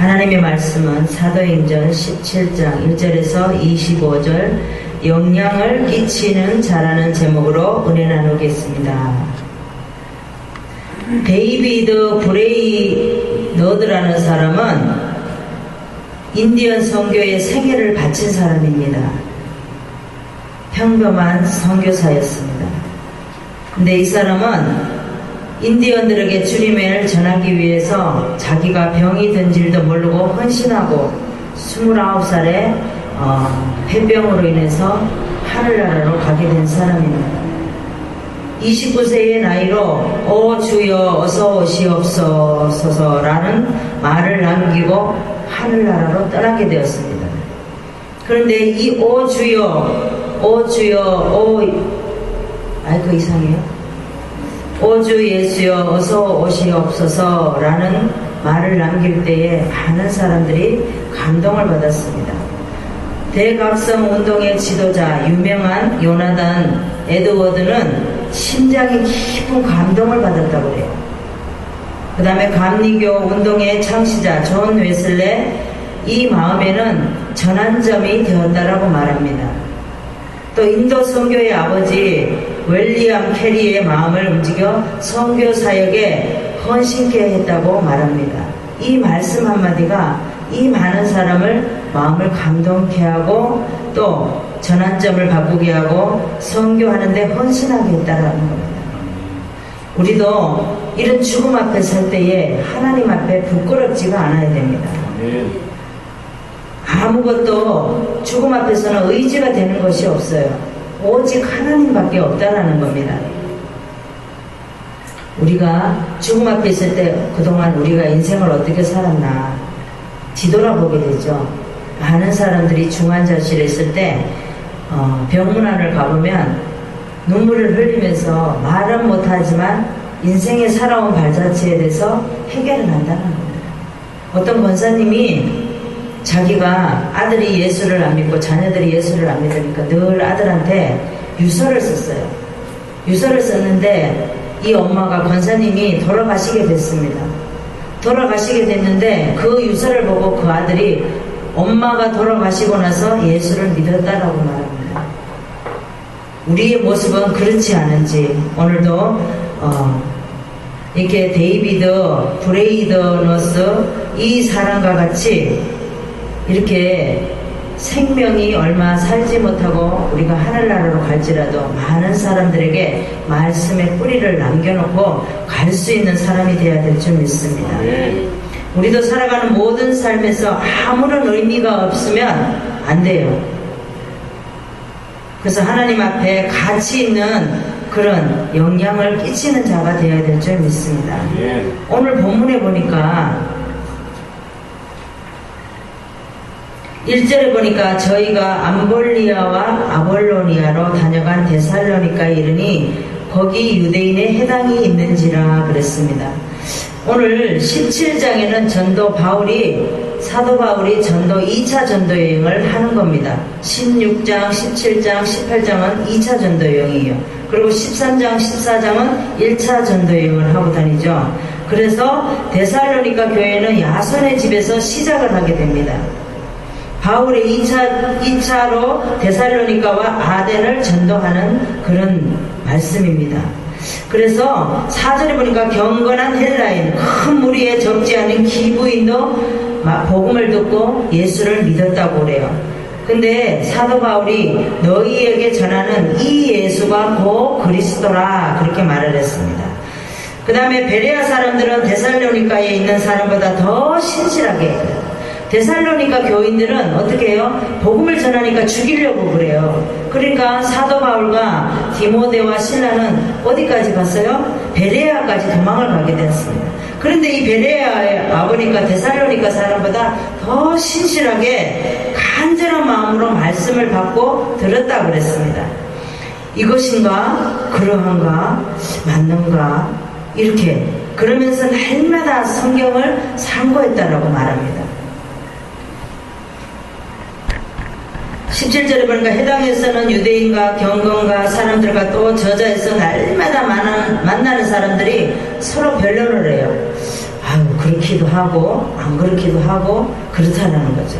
하나님의 말씀은 사도행전 17장 1절에서 25절 영향을 끼치는 자라는 제목으로 은혜 나누겠습니다. 데이비드 브레이 너드라는 사람은 인디언 선교의 생애를 바친 사람입니다. 평범한 선교사였습니다. 근데 이 사람은 인디언들에게 주님을 전하기 위해서 자기가 병이 든 줄도 모르고 헌신하고 29살에 어, 폐병으로 인해서 하늘나라로 가게 된 사람입니다. 29세의 나이로 오 주여 어서 오시옵소서라는 말을 남기고 하늘나라로 떠나게 되었습니다. 그런데 이 오 주여 오 주여 오 아이고 이상해요. 오주 예수여 어서 오시옵소서라는 말을 남길 때에 많은 사람들이 감동을 받았습니다. 대각성 운동의 지도자 유명한 요나단 에드워드는 심장이 깊은 감동을 받았다고 그래요. 그 다음에 감리교 운동의 창시자 존 웨슬레 이 마음에는 전환점이 되었다라고 말합니다. 또 인도 선교의 아버지 웰리엄 캐리의 마음을 움직여 선교 사역에 헌신케 했다고 말합니다. 이 말씀 한마디가 이 많은 사람을 마음을 감동케 하고 또 전환점을 바꾸게 하고 선교하는데 헌신하게 했다라는 겁니다. 우리도 이런 죽음 앞에 설 때에 하나님 앞에 부끄럽지가 않아야 됩니다. 아무것도 죽음 앞에서는 의지가 되는 것이 없어요. 오직 하나님밖에 없다라는 겁니다. 우리가 죽음 앞에 있을 때 그동안 우리가 인생을 어떻게 살았나 뒤돌아보게 되죠. 많은 사람들이 중환자실에 있을 때 어, 병문안을 가보면 눈물을 흘리면서 말은 못하지만 인생에 살아온 발자취에 대해서 해결을 한다는 겁니다. 어떤 권사님이 자기가 아들이 예수를 안 믿고 자녀들이 예수를 안 믿으니까 늘 아들한테 유서를 썼어요. 유서를 썼는데 이 엄마가 권사님이 돌아가시게 됐습니다. 돌아가시게 됐는데 그 유서를 보고 그 아들이 엄마가 돌아가시고 나서 예수를 믿었다라고 말합니다. 우리의 모습은 그렇지 않은지 오늘도 어, 이렇게 데이비드 브레이더너스 이 사람과 같이 이렇게 생명이 얼마 살지 못하고 우리가 하늘나라로 갈지라도 많은 사람들에게 말씀의 뿌리를 남겨놓고 갈 수 있는 사람이 되어야 될 줄 믿습니다. 우리도 살아가는 모든 삶에서 아무런 의미가 없으면 안 돼요. 그래서 하나님 앞에 가치 있는 그런 영향을 끼치는 자가 되어야 될 줄 믿습니다. 오늘 본문에 보니까 1절에 보니까 저희가 암볼리아와 아볼로니아로 다녀간 데살로니카에 이르니 거기 유대인의 해당이 있는지라 그랬습니다. 오늘 17장에는 전도 바울이 사도 바울이 전도 2차 전도 여행을 하는 겁니다. 16장, 17장, 18장은 2차 전도 여행이에요. 그리고 13장, 14장은 1차 전도 여행을 하고 다니죠. 그래서 데살로니카 교회는 야손의 집에서 시작을 하게 됩니다. 바울의 2차, 2차로 데살로니카와 아덴을 전도하는 그런 말씀입니다. 그래서 사절에 보니까 경건한 헬라인, 큰 무리에 적지 않은 기부인도 복음을 듣고 예수를 믿었다고 그래요. 근데 사도 바울이 너희에게 전하는 이 예수가 고 그리스도라 그렇게 말을 했습니다. 그 다음에 베레아 사람들은 데살로니카에 있는 사람보다 더 신실하게. 데살로니가 교인들은 어떻게 해요? 복음을 전하니까 죽이려고 그래요. 그러니까 사도 바울과 디모데와 신라는 어디까지 갔어요? 베레아까지 도망을 가게 되었습니다. 그런데 이 베레아에 와보니까 데살로니가 사람보다 더 신실하게 간절한 마음으로 말씀을 받고 들었다 그랬습니다. 이것인가? 그러한가? 맞는가? 이렇게 그러면서 날마다 성경을 참고했다라고 말합니다. 17절에 보니까 해당에서는 유대인과 경건과 사람들과 또 저자에서 날마다 만나는, 만나는 사람들이 서로 변론을 해요. 아유, 그렇기도 하고 안 그렇기도 하고 그렇다는 거죠.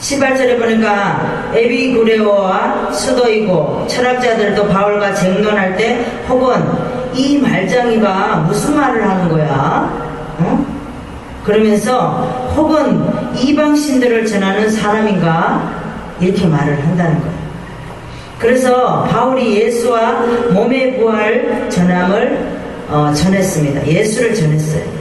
18절에 보니까 에비구레오와 수도이고 철학자들도 바울과 쟁론할 때 혹은 이 말장이가 무슨 말을 하는 거야? 어? 그러면서 혹은 이방 신들을 전하는 사람인가 이렇게 말을 한다는 거예요. 그래서 바울이 예수와 몸의 부활 전함을 어, 전했습니다. 예수를 전했어요.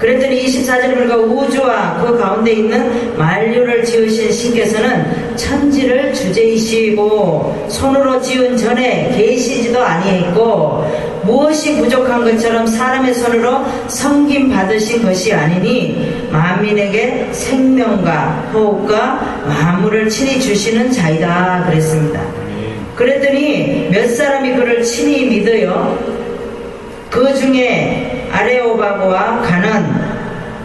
그랬더니 24절에 보니까 우주와 그 가운데 있는 만류를 지으신 신께서는 천지를 주제이시고 손으로 지은 전에 계시지도 아니했고 무엇이 부족한 것처럼 사람의 손으로 섬김 받으신 것이 아니니 만민에게 생명과 호흡과 만물을 친히 주시는 자이다 그랬습니다. 그랬더니 몇 사람이 그를 친히 믿어요. 그 중에 아레오바고와 가는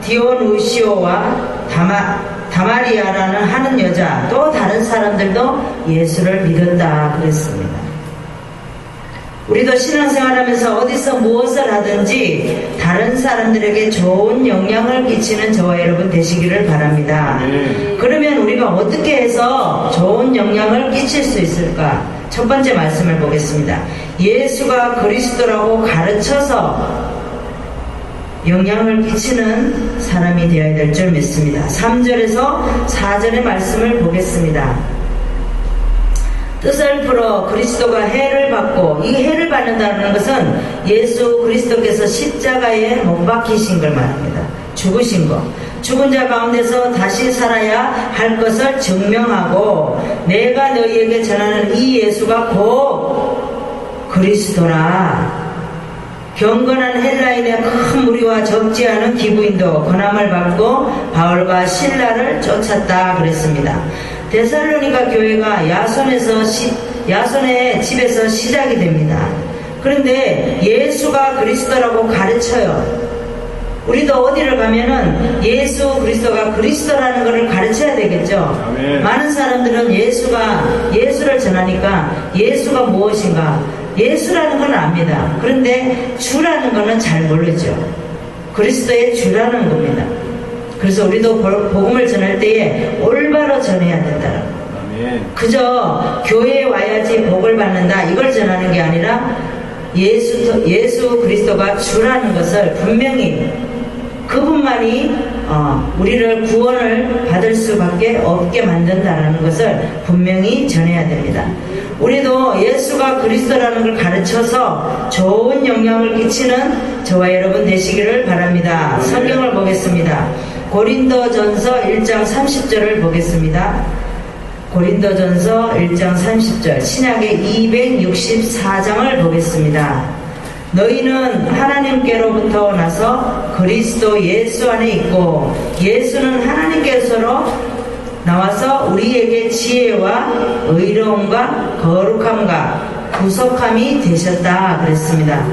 디오누시오와 다마, 다마리아라는 하는 여자 또 다른 사람들도 예수를 믿었다 그랬습니다. 우리도 신앙생활하면서 어디서 무엇을 하든지 다른 사람들에게 좋은 영향을 끼치는 저와 여러분 되시기를 바랍니다. 네. 그러면 우리가 어떻게 해서 좋은 영향을 끼칠 수 있을까? 첫 번째 말씀을 보겠습니다. 예수가 그리스도라고 가르쳐서 영향을 끼치는 사람이 되어야 될 줄 믿습니다. 3절에서 4절의 말씀을 보겠습니다. 뜻을 풀어 그리스도가 해를 받고 이 해를 받는다는 것은 예수 그리스도께서 십자가에 못 박히신 걸 말합니다. 죽으신 것. 죽은 자 가운데서 다시 살아야 할 것을 증명하고 내가 너희에게 전하는 이 예수가 곧 그리스도라. 경건한 헬라인의 큰 무리와 적지 않은 기부인도 권함을 받고 바울과 신라를 쫓았다 그랬습니다. 데살로니가 교회가 야손에서 시, 야손의 집에서 시작이 됩니다. 그런데 예수가 그리스도라고 가르쳐요. 우리도 어디를 가면은 예수 그리스도가 그리스도라는 것을 가르쳐야 되겠죠. 아멘. 많은 사람들은 예수가 예수를 전하니까 예수가 무엇인가 예수라는 건 압니다. 그런데 주라는 거는 잘 모르죠. 그리스도의 주라는 겁니다. 그래서 우리도 보- 복음을 전할 때에 올바로 전해야 된다. 그저 교회에 와야지 복을 받는다 이걸 전하는 게 아니라 예수 예수 그리스도가 주라는 것을 분명히 그분만이 어, 우리를 구원을 받을 수밖에 없게 만든다라는 것을 분명히 전해야 됩니다. 우리도 예수가 그리스도라는 걸 가르쳐서 좋은 영향을 끼치는 저와 여러분 되시기를 바랍니다. 성경을 보겠습니다. 고린도전서 1장 30절을 보겠습니다. 고린도전서 1장 30절 신약의 264장을 보겠습니다. 너희는 하나님께로부터 나서 그리스도 예수 안에 있고 예수는 하나님께서로 나와서 우리에게 지혜와 의로움과 거룩함과 구속함이 되셨다 그랬습니다.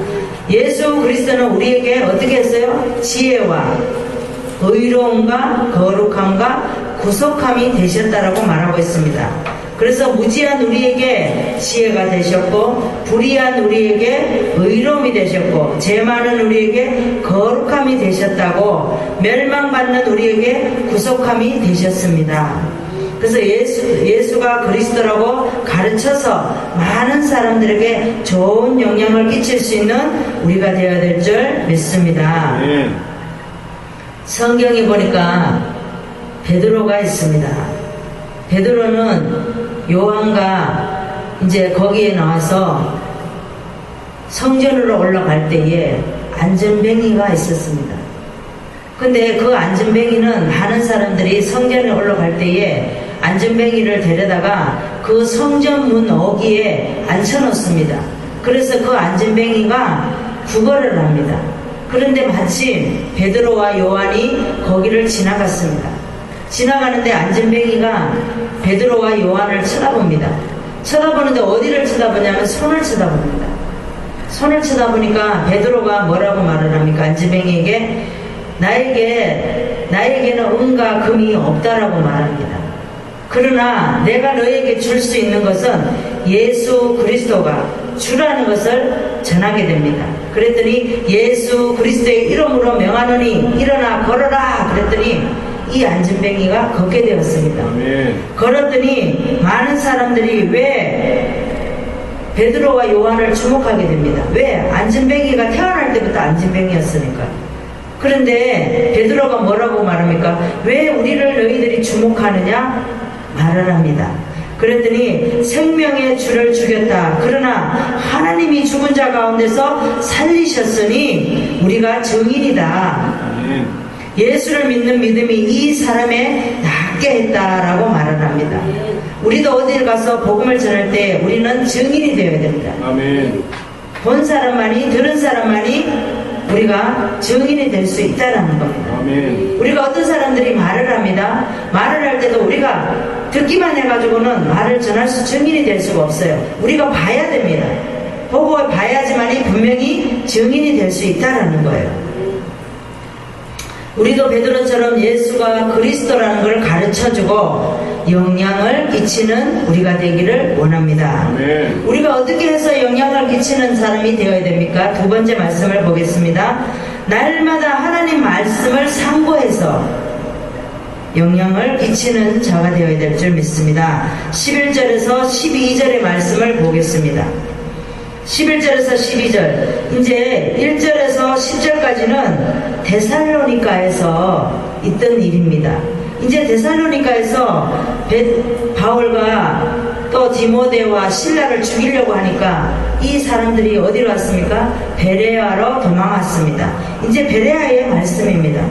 예수 그리스도는 우리에게 어떻게 했어요? 지혜와 의로움과 거룩함과 구속함이 되셨다라고 말하고 있습니다. 그래서 무지한 우리에게 지혜가 되셨고 불의한 우리에게 의로움이 되셨고 죄 많은 우리에게 거룩함이 되셨다고 멸망받는 우리에게 구속함이 되셨습니다. 그래서 예수, 예수가 그리스도라고 가르쳐서 많은 사람들에게 좋은 영향을 끼칠 수 있는 우리가 되어야 될 줄 믿습니다. 아멘. 성경에 보니까 베드로가 있습니다. 베드로는 요한과 이제 거기에 나와서 성전으로 올라갈 때에 안전뱅이가 있었습니다. 근데 그 안전뱅이는 많은 사람들이 성전에 올라갈 때에 안전뱅이를 데려다가 그 성전 문 어기에 앉혀놓습니다. 그래서 그 안전뱅이가 구걸을 합니다. 그런데 마침 베드로와 요한이 거기를 지나갔습니다. 지나가는데 안전뱅이가 베드로와 요한을 쳐다봅니다. 쳐다보는데 어디를 쳐다보냐면 손을 쳐다봅니다. 손을 쳐다보니까 베드로가 뭐라고 말을 합니까? 안지뱅이에게 나에게 나에게는 은과 금이 없다라고 말합니다. 그러나 내가 너에게 줄 수 있는 것은 예수 그리스도가 주라는 것을 전하게 됩니다. 그랬더니 예수 그리스도의 이름으로 일어나 일어나 걸어라 그랬더니 이 안진뱅이가 걷게 되었습니다. 아멘. 걸었더니 많은 사람들이 왜 베드로와 요한을 주목하게 됩니다. 왜? 안진뱅이가 태어날 때부터 안진뱅이였으니까. 그런데 베드로가 뭐라고 말합니까? 왜 우리를 너희들이 주목하느냐? 말을 합니다. 그랬더니 생명의 주를 죽였다. 그러나 하나님이 죽은 자 가운데서 살리셨으니 우리가 증인이다. 아멘. 예수를 믿는 믿음이 이 사람에 낫게 했다라고 말을 합니다. 우리도 어딜 가서 복음을 전할 때 우리는 증인이 되어야 됩니다. 아멘. 본 사람만이 들은 사람만이 우리가 증인이 될 수 있다라는 겁니다. 아멘. 우리가 어떤 사람들이 말을 합니다. 말을 할 때도 우리가 듣기만 해가지고는 말을 전할 수 증인이 될 수가 없어요. 우리가 봐야 됩니다. 보고 봐야지만이 분명히 증인이 될 수 있다라는 거예요. 우리도 베드로처럼 예수가 그리스도라는 걸 가르쳐주고 영향을 끼치는 우리가 되기를 원합니다. 아멘. 우리가 어떻게 해서 영향을 끼치는 사람이 되어야 됩니까? 두 번째 말씀을 보겠습니다. 날마다 하나님 말씀을 상고해서 영향을 끼치는 자가 되어야 될 줄 믿습니다. 11절에서 12절의 말씀을 보겠습니다. 11절에서 12절, 이제 1절에서 10절까지는 데살로니카에서 있던 일입니다. 이제 데살로니카에서 베- 바울과 또 디모데와 신라를 죽이려고 하니까 이 사람들이 어디로 왔습니까? 베레아로 도망왔습니다. 이제 베레아의 말씀입니다.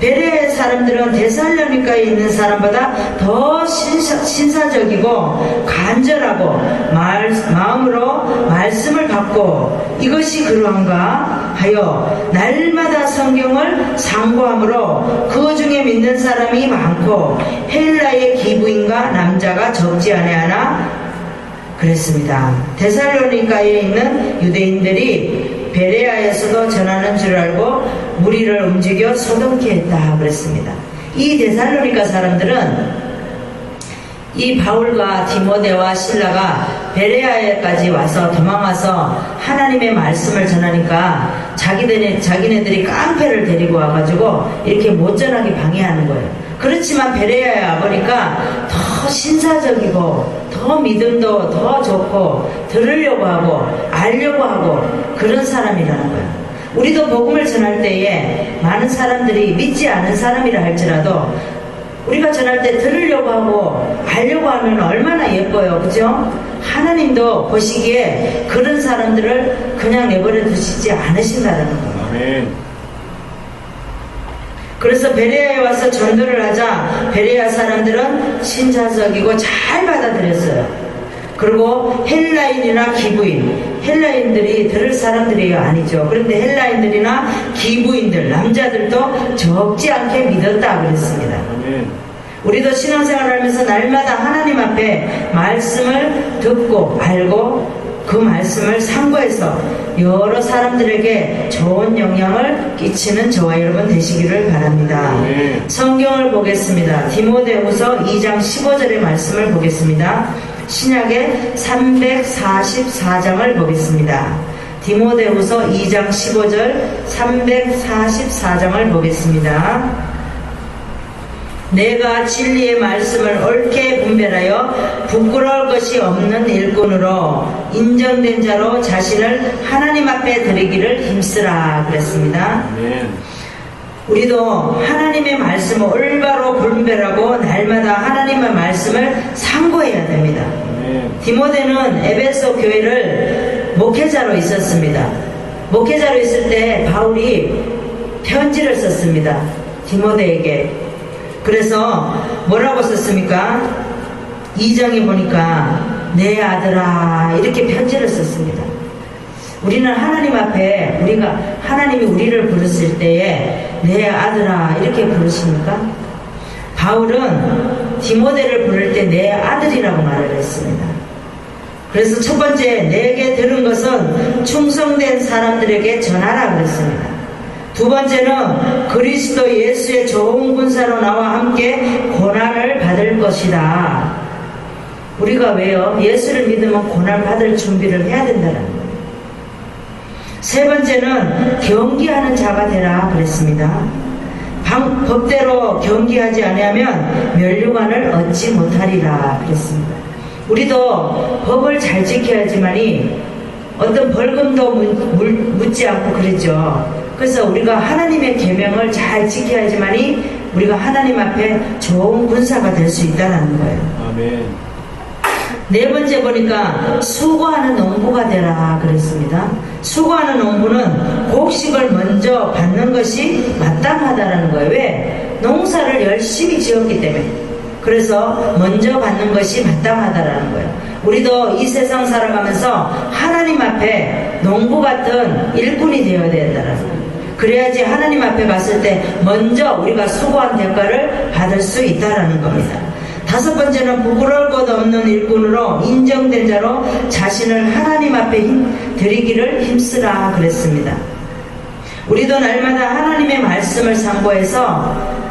베레아의 사람들은 데살로니카에 있는 사람보다 더 신사, 신사적이고 간절하고 말, 마음으로 말씀을 받고 이것이 그러한가 하여 날마다 성경을 상고함으로 그 중에 믿는 사람이 많고 헬라의 기부인과 남자가 적지 아니하나 그랬습니다. 데살로니카에 있는 유대인들이 베레아에서도 전하는 줄 알고 무리를 움직여 소동케 했다 그랬습니다. 이 데살로니카 사람들은 이 바울과 디모데와 신라가 베레아에까지 와서 도망와서 하나님의 말씀을 전하니까 자기네, 자기네들이 깡패를 데리고 와가지고 이렇게 못 전하게 방해하는 거예요. 그렇지만 베레아에 와보니까 더 신사적이고 더 믿음도 더 좋고 들으려고 하고 알려고 하고 그런 사람이라는 거예요. 우리도 복음을 전할 때에 많은 사람들이 믿지 않은 사람이라 할지라도 우리가 전할 때 들으려고 하고 알려고 하면 얼마나 예뻐요. 그죠? 하나님도 보시기에 그런 사람들을 그냥 내버려 두시지 않으신다는 거예요. 아멘. 그래서 베레아에 와서 전도를 하자 베레아 사람들은 신사적이고 잘 받아들였어요. 그리고 헬라인이나 기부인, 헬라인들이 들을 사람들이 아니죠. 그런데 헬라인들이나 기부인들, 남자들도 적지 않게 믿었다 그랬습니다. 우리도 신앙생활을 하면서 날마다 하나님 앞에 말씀을 듣고 알고 그 말씀을 상고해서 여러 사람들에게 좋은 영향을 끼치는 저와 여러분 되시기를 바랍니다. 네. 성경을 보겠습니다. 디모데후서 2장 15절의 말씀을 보겠습니다. 신약의 344장을 보겠습니다. 디모데후서 2장 15절 344장을 보겠습니다. 내가 진리의 말씀을 옳게 분별하여 부끄러울 것이 없는 일꾼으로 인정된 자로 자신을 하나님 앞에 드리기를 힘쓰라 그랬습니다. 아멘. 우리도 하나님의 말씀을 올바로 분별하고 날마다 하나님의 말씀을 상고해야 됩니다. 아멘. 디모데는 에베소 교회를 목회자로 있었습니다. 목회자로 있을 때 바울이 편지를 썼습니다. 디모데에게. 그래서 뭐라고 썼습니까? 2장에 보니까 내 아들아 이렇게 편지를 썼습니다. 우리는 하나님 앞에 우리가 하나님이 우리를 부르실 때에 내 아들아 이렇게 부르십니까? 바울은 디모데를 부를 때 내 아들이라고 말을 했습니다. 그래서 첫 번째 내게 들은 것은 충성된 사람들에게 전하라 그랬습니다. 두 번째는 그리스도 예수의 좋은 군사로 나와 함께 고난을 받을 것이다. 우리가 왜요? 예수를 믿으면 고난 받을 준비를 해야 된다는 거예요. 세 번째는 경기하는 자가 되라 그랬습니다. 방- 법대로 경기하지 아니하면 멸류관을 얻지 못하리라 그랬습니다. 우리도 법을 잘 지켜야지만이 어떤 벌금도 묻지 않고 그러죠. 그래서 우리가 하나님의 계명을 잘 지켜야지만이 우리가 하나님 앞에 좋은 군사가 될 수 있다는 거예요. 아멘. 네 번째 보니까 수고하는 농부가 되라 그랬습니다. 수고하는 농부는 곡식을 먼저 받는 것이 마땅하다라는 거예요. 왜? 농사를 열심히 지었기 때문에. 그래서 먼저 받는 것이 마땅하다라는 거예요. 우리도 이 세상 살아가면서 하나님 앞에 농부 같은 일꾼이 되어야 된다라는 거예요. 그래야지 하나님 앞에 갔을 때 먼저 우리가 수고한 대가를 받을 수 있다라는 겁니다. 다섯 번째는 부끄러울 것 없는 일꾼으로 인정된 자로 자신을 하나님 앞에 힘, 드리기를 힘쓰라 그랬습니다. 우리도 날마다 하나님의 말씀을 상고해서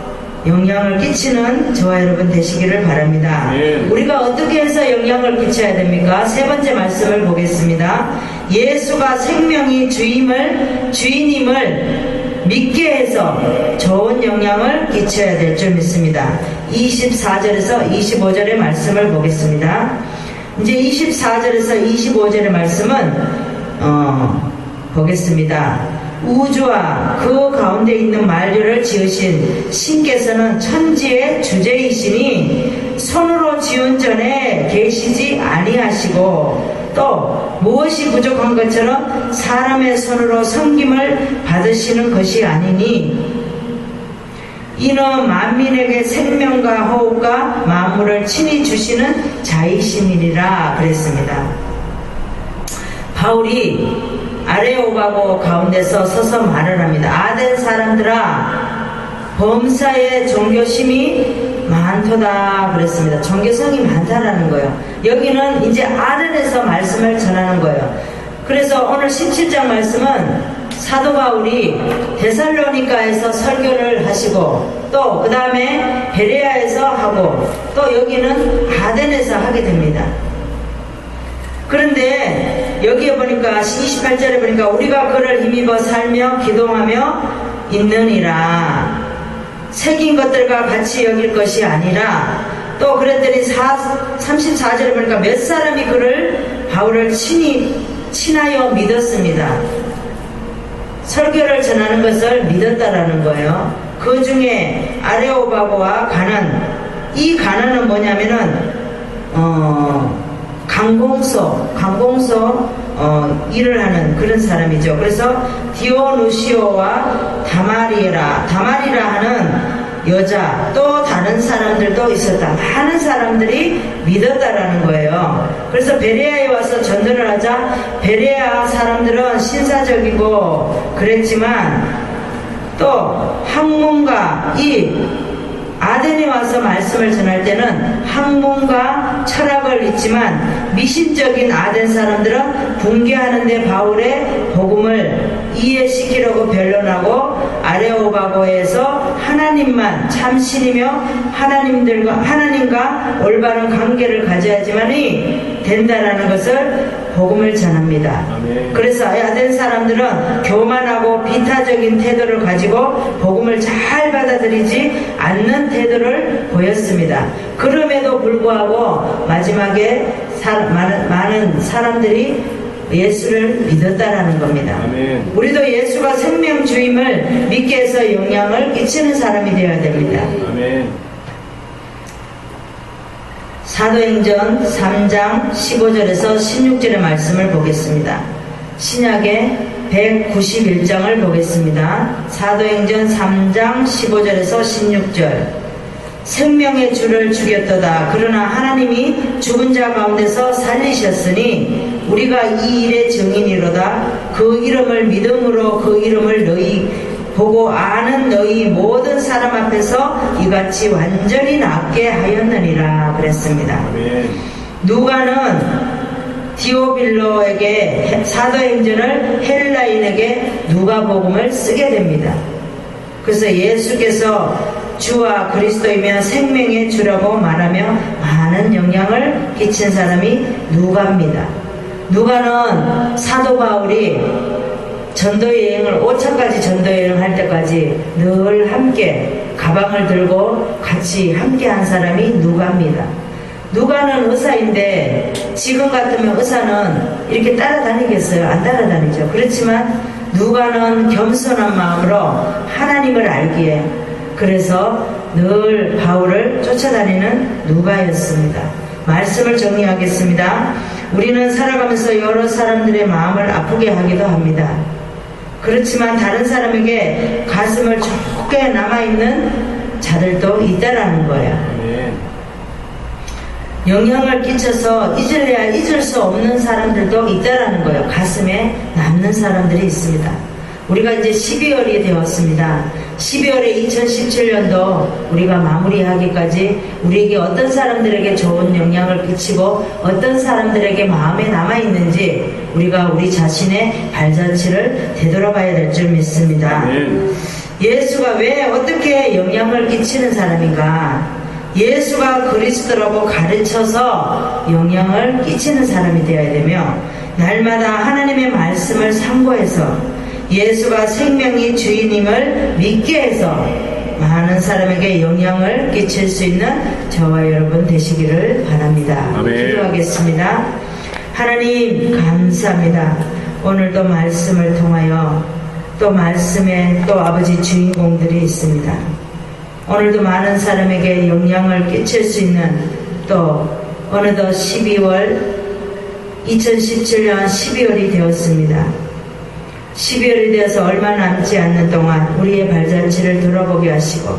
영향을 끼치는 저와 여러분 되시기를 바랍니다. 아멘. 우리가 어떻게 해서 영향을 끼쳐야 됩니까? 세 번째 말씀을 보겠습니다. 예수가 생명이 주임을 주인임을 믿게 해서 좋은 영향을 끼쳐야 될 줄 믿습니다. 24절에서 25절의 말씀을 보겠습니다. 이제 24절에서 25절의 말씀은 어, 보겠습니다. 우주와 그 가운데 있는 만류를 지으신 신께서는 천지의 주제이시니 손으로 지은 전에 계시지 아니하시고 또 무엇이 부족한 것처럼 사람의 손으로 섬김을 받으시는 것이 아니니 이는 만민에게 생명과 호흡과 만물을 친히 주시는 자이심이니라 그랬습니다. 바울이 아레오바고 가운데서 서서 말을 합니다. 아덴 사람들아 범사에 종교심이 많도다 그랬습니다. 종교성이 많다라는 거예요. 여기는 이제 아덴에서 말씀을 전하는 거예요. 그래서 오늘 17장 말씀은 사도 바울이 데살로니카에서 설교를 하시고 또 그 다음에 베레아에서 하고 또 여기는 아덴에서 하게 됩니다. 그런데 여기에 보니까 28절에 보니까 우리가 그를 힘입어 살며 기도하며 있느니라 새긴 것들과 같이 여길 것이 아니라 또 그랬더니 34절에 보니까 몇 사람이 그를 바울을 친히 친하여 믿었습니다. 설교를 전하는 것을 믿었다라는 거예요. 그 중에 아레오바고와 가난 이 가난은 뭐냐면은 어 강공소 강공소 어, 일을 하는 그런 사람이죠. 그래서 디오누시오와 다마리라 다마리라 하는 여자 또 다른 사람들도 있었다. 많은 사람들이 믿었다라는 거예요. 그래서 베레아에 와서 전도를 하자 베레아 사람들은 신사적이고 그랬지만 또 학문가 이 아덴에 와서 말씀을 전할 때는 학문과 철학을 잊지만 미신적인 아덴 사람들은 붕괴하는데 바울의 복음을 이해시키려고 변론하고 아레오바고에서 하나님만 참신이며 하나님들과 하나님과 올바른 관계를 가져야지만이 된다라는 것을 복음을 전합니다. 아멘. 그래서 아덴 사람들은 교만하고 비타적인 태도를 가지고 복음을 잘 받아들이지 않는 태도를 보였습니다. 그럼에도 불구하고 마지막에 사- 많은, 많은 사람들이 예수를 믿었다라는 겁니다. 아멘. 우리도 예수가 생명 주임을 믿게 해서 영향을 끼치는 사람이 되어야 됩니다. 아멘. 사도행전 3장 15절에서 16절의 말씀을 보겠습니다. 신약의 191장을 보겠습니다. 사도행전 3장 15절에서 16절. 생명의 주를 죽였도다. 그러나 하나님이 죽은 자 가운데서 살리셨으니 우리가 이 일의 증인이로다. 그 이름을 믿음으로 그 이름을 너희 보고 아는 너희 모든 사람 앞에서 이같이 완전히 낫게 하였느니라 그랬습니다. 누가는 디오빌로에게 사도행전을 헬라인에게 누가복음을 쓰게 됩니다. 그래서 예수께서 주와 그리스도이며 생명의 주라고 말하며 많은 영향을 끼친 사람이 누가입니다. 누가는 사도 바울이 전도 여행을 5차까지 전도 여행을 할 때까지 늘 함께 가방을 들고 같이 함께 한 사람이 누가입니다. 누가는 의사인데 지금 같으면 의사는 이렇게 따라다니겠어요? 안 따라다니죠. 그렇지만 누가는 겸손한 마음으로 하나님을 알기에 그래서 늘 바울을 쫓아다니는 누가였습니다. 말씀을 정리하겠습니다. 우리는 살아가면서 여러 사람들의 마음을 아프게 하기도 합니다. 그렇지만 다른 사람에게 가슴을 좁게 남아있는 자들도 있다라는 거예요. 영향을 끼쳐서 잊을래야 잊을 수 없는 사람들도 있다라는 거예요. 가슴에 남는 사람들이 있습니다. 우리가 이제 12월이 되었습니다. 12월에 2017년도 우리가 마무리하기까지 우리에게 어떤 사람들에게 좋은 영향을 끼치고 어떤 사람들에게 마음에 남아있는지 우리가 우리 자신의 발자취를 되돌아봐야 될 줄 믿습니다. 예수가 왜 어떻게 영향을 끼치는 사람인가? 예수가 그리스도라고 가르쳐서 영향을 끼치는 사람이 되어야 되며 날마다 하나님의 말씀을 참고해서 예수가 생명이 주인임을 믿게 해서 많은 사람에게 영향을 끼칠 수 있는 저와 여러분 되시기를 바랍니다. 아멘. 기도하겠습니다. 하나님 감사합니다. 오늘도 말씀을 통하여 또 말씀에 또 아버지 주인공들이 있습니다. 오늘도 많은 사람에게 영향을 끼칠 수 있는 또 어느덧 12월 2017년 12월이 되었습니다. 12월이 되어서 얼마 남지 않는 동안 우리의 발자취를 돌아보게 하시고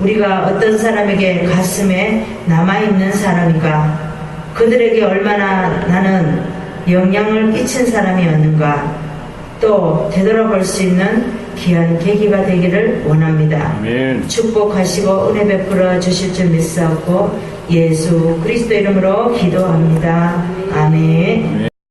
우리가 어떤 사람에게 가슴에 남아있는 사람인가 그들에게 얼마나 나는 영향을 끼친 사람이었는가 또 되돌아볼 수 있는 귀한 계기가 되기를 원합니다. 아멘. 축복하시고 은혜 베풀어 주실 줄 믿사옵고 예수 그리스도 이름으로 기도합니다. 아멘. 아멘.